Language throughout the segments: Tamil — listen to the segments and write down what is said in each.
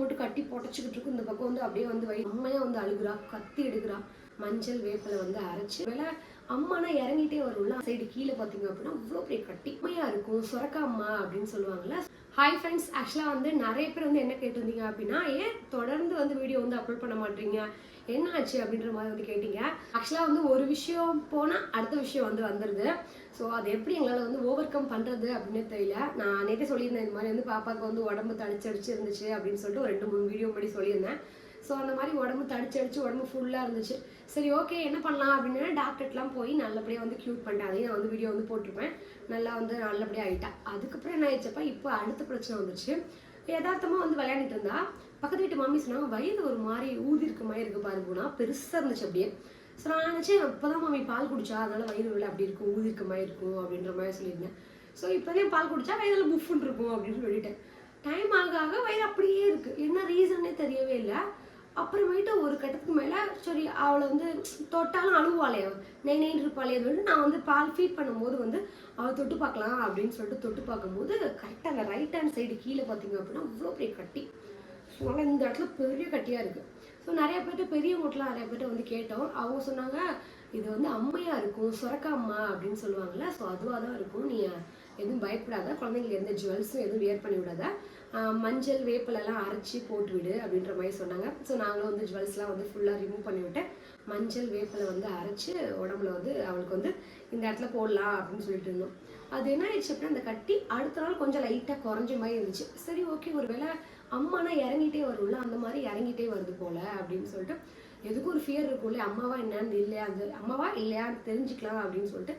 மட்டும் கட்டி புடச்சிக்கிட்டு இருக்கும் இந்த பக்கம் வந்து அப்படியே வந்து வை அம்மையாக வந்து அழுகுறா கத்தி எடுக்கிறா. மஞ்சள் வேப்பிலை வந்து அரைச்சு வேலை அம்மானா இறங்கிட்டே வரும்ல சைடு கீழே பார்த்தீங்க அப்படின்னா அவ்வளோ பெரிய கட்டிமையாக இருக்கும் சுரக்கா அம்மா அப்படின்னு சொல்லுவாங்கல்ல. ஹாய் ஃப்ரெண்ட்ஸ் ஆக்சுவலாக வந்து நிறைய பேர் வந்து என்ன கேட்டிருந்தீங்க அப்படின்னா ஏன் தொடர்ந்து வந்து வீடியோ வந்து அப்லோட் பண்ண மாட்டீங்க? என்ன ஆச்சு அப்படின்ற மாதிரி வந்து கேட்டீங்க. ஆக்சுவலாக வந்து ஒரு விஷயம் போனால் அடுத்த விஷயம் வந்து வந்துடுது ஸோ அது எப்படி எங்களால் வந்து ஓவர் கம் பண்ணுறது அப்படின்னு தெரியல. நான் நேற்றே சொல்லியிருந்தேன் இந்த மாதிரி வந்து பாப்பாவுக்கு வந்து உடம்பு தடிச்சடிச்சு இருந்துச்சு அப்படின்னு சொல்லிட்டு ஒரு ரெண்டு மூணு வீடியோ முன்னாடி சொல்லியிருந்தேன். ஸோ அந்த மாதிரி உடம்பு தடிச்சு அடிச்சு உடம்பு ஃபுல்லாக இருந்துச்சு. சரி ஓகே என்ன பண்ணலாம் அப்படின்னு டாக்டர்லாம் போய் நல்லபடியாக வந்து க்யூட் பண்ணிட்டேன். அதையும் நான் வந்து வீடியோ வந்து போட்டிருப்பேன். நல்லா வந்து நல்லபடியாக ஆகிட்டேன் அதுக்கப்புறம் என்ன ஆயிடுச்சப்பா இப்போ அடுத்த பிரச்சனை வந்துச்சு யதார்த்தமாக வந்து விளையாண்டுட்டு இருந்தா பக்கத்து வீட்டு மாமி சொன்னாங்க வயது ஒரு மாதிரி ஊதி இருக்க மாதிரி இருக்கு பாருங்கன்னா பெருசாக இருந்துச்சு அப்படியே. ஸோ நான் நினச்சேன் இப்போதான் மாமி பால் குடிச்சா அதனால வயிறு உள்ள அப்படி இருக்கும் ஊதி இருக்க மாதிரி இருக்கும் அப்படின்ற மாதிரி சொல்லியிருந்தேன். ஸோ இப்போதான் பால் குடிச்சா வயதில் புஃப்னு இருக்கும் அப்படின்னு சொல்லிட்டேன். டைம் ஆக ஆக வயிறு அப்படியே இருக்கு. என்ன ரீசன்னே தெரியவே இல்லை. அப்புறமேட்டு ஒரு கட்டத்துக்கு மேலே சரி அவளை வந்து தொட்டாலும் அழுவாளே நெய் நெய் இருப்பாளே அப்படின்னு நான் வந்து பால் ஃபீட் பண்ணும்போது வந்து அவள் தொட்டு பார்க்கலாம் அப்படின்னு சொல்லிட்டு தொட்டு பார்க்கும்போது கரெக்டாக அந்த ரைட் ஹேண்ட் சைடு கீழே பார்த்தீங்க அப்படின்னா அவ்வளோ பெரிய கட்டி. ஸோ ஆனால் இந்த இடத்துல பெரிய கட்டியாக இருக்குது ஸோ நிறைய பேர்ட்ட பெரியவங்கட்டலாம் நிறைய பேர்ட்ட வந்து கேட்டோம். அவங்க சொன்னாங்க இது வந்து அம்மையாக இருக்கும் சுரக்கா அம்மா அப்படின்னு சொல்லுவாங்கல்ல. ஸோ அதுவாக தான் இருக்கும். நீ எதுவும் பயப்படாத குழந்தைங்களுக்கு எந்த ஜுவல்ஸும் எதுவும் வியர் பண்ணி விடாத. மஞ்சள் வேப்பிலெல்லாம் அரைச்சி போட்டு விடு அப்படின்ற மாதிரி சொன்னாங்க. ஸோ நாங்களும் வந்து ஜுவல்ஸ்லாம் வந்து ஃபுல்லாக ரிமூவ் பண்ணி விட்டேன். மஞ்சள் வேப்பிலை வந்து அரைச்சி உடம்புல வந்து அவளுக்கு வந்து இந்த இடத்துல போடலாம் அப்படின்னு சொல்லிட்டு இருந்தோம். அது என்ன ஆயிடுச்சு அப்படின்னா அந்த கட்டி அடுத்த நாள் கொஞ்சம் லைட்டாக குறைஞ்ச மாதிரி இருந்துச்சு. சரி ஓகே ஒரு வேளை அம்மானா இறங்கிட்டே வரும்ல அந்த மாதிரி இறங்கிட்டே வருது போல அப்படின்னு சொல்லிட்டு எதுக்கும் ஒரு ஃபியர் இருக்கும்ல அம்மாவா என்னன்னு இல்லையா அந்த அம்மாவா இல்லையான்னு தெரிஞ்சுக்கலாம் அப்படின்னு சொல்லிட்டு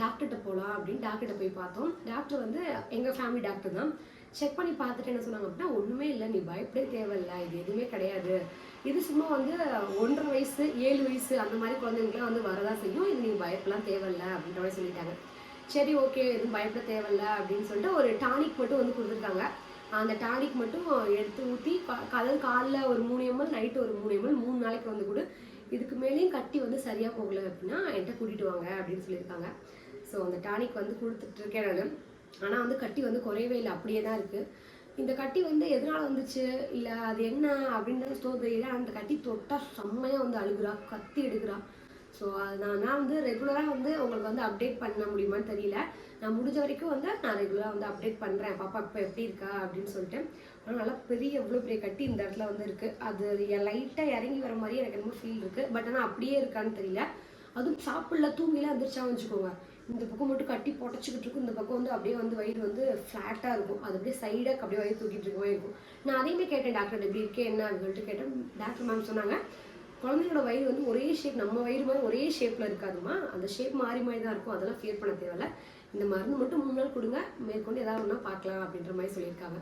டாக்டர்கிட்ட போகலாம் அப்படின்னு டாக்டர்கிட்ட போய் பார்த்தோம். டாக்டர் வந்து எங்கள் ஃபேமிலி டாக்டர் தான். செக் பண்ணி பார்த்துட்டு என்ன சொன்னாங்க அப்படின்னா ஒன்றுமே இல்லை நீ பயப்படவே தேவையில்லை. இது எதுவுமே கிடையாது. இது சும்மா வந்து ஒன்றரை வயசு ஏழு வயசு அந்த மாதிரி குழந்தைங்களுக்குலாம் வந்து வரதான் செய்யும். இது நீ பயப்படலாம் தேவையில்ல அப்படின்ற மாதிரி சொல்லிட்டாங்க. சரி ஓகே எதுவும் பயப்பட தேவையில்ல அப்படின்னு சொல்லிட்டு ஒரு டானிக் மட்டும் வந்து கொடுத்துருக்காங்க. அந்த டானிக் மட்டும் எடுத்து ஊற்றி அதாவது காலைல ஒரு மூணு எம்எல் நைட்டு ஒரு மூணு எம்எல் மூணு நாளைக்கு வந்து கொடு. இதுக்கு மேலேயும் கட்டி வந்து சரியாக போகல அப்படின்னா என்கிட்ட கூட்டிகிட்டு வாங்க அப்படின்னு சொல்லியிருக்காங்க. ஸோ அந்த டானிக் வந்து கொடுத்துட்ருக்கேன் நான். ஆனால் வந்து கட்டி வந்து குறையவே இல்லை. அப்படியே தான் இருக்குது இந்த கட்டி வந்து எதனால வந்துச்சு? இல்லை அது என்ன அப்படின்றது ஸ்டோர் தெரியல அந்த கட்டி தொட்டால் செம்மையாக வந்து அழுகுறா. கத்தி எடுக்கிறா. ஸோ அது நான் வந்து ரெகுலராக வந்து உங்களுக்கு வந்து அப்டேட் பண்ண முடியுமான்னு தெரியல. நான் முடிஞ்ச வரைக்கும் வந்து நான் ரெகுலராக வந்து அப்டேட் பண்ணுறேன் பாப்பா இப்போ எப்படி இருக்கா? அப்படின்னு சொல்லிட்டு. ஆனால் நல்லா பெரிய எவ்வளோ பெரிய கட்டி இந்த இடத்துல வந்து இருக்குது அது லைட்டாக இறங்கி வர மாதிரி எனக்கு என்னமோ ஃபீல் இருக்குது பட் ஆனால் அப்படியே இருக்கான்னு தெரியல. அதுவும் சாப்பிடல தூங்கிலாம் எந்திரிச்சா வச்சுக்கோங்க. இந்த பக்கம் மட்டும் கட்டி புடச்சிக்கிட்டு இருக்கும். இந்த பக்கம் வந்து அப்படியே வந்து வயிறு வந்து ஃப்ளாட்டாக இருக்கும். அது அப்படியே சைடாக அப்படியே வயிறு தூக்கிட்டு இருக்க மாதிரி இருக்கும். நான் அதையுமே கேட்டேன் டாக்டர் எப்படி இருக்கே என்ன? அப்படின்னு கேட்டேன். டாக்டர் மேம் சொன்னாங்க குழந்தையோட வயிறு வந்து ஒரே ஷேப் நம்ம வயிறு மாதிரி ஒரே ஷேப்பில் இருக்காதுமா அந்த ஷேப் மாறி மாறி தான் இருக்கும். அதெல்லாம் ஃபியர் பண்ண தேவையில்ல. இந்த மருந்து மட்டும் மூணு நாள் கொடுங்க. மேற்கொண்டு ஏதாவது ஒன்றா பார்க்கலாம் அப்படின்ற மாதிரி சொல்லியிருக்காங்க.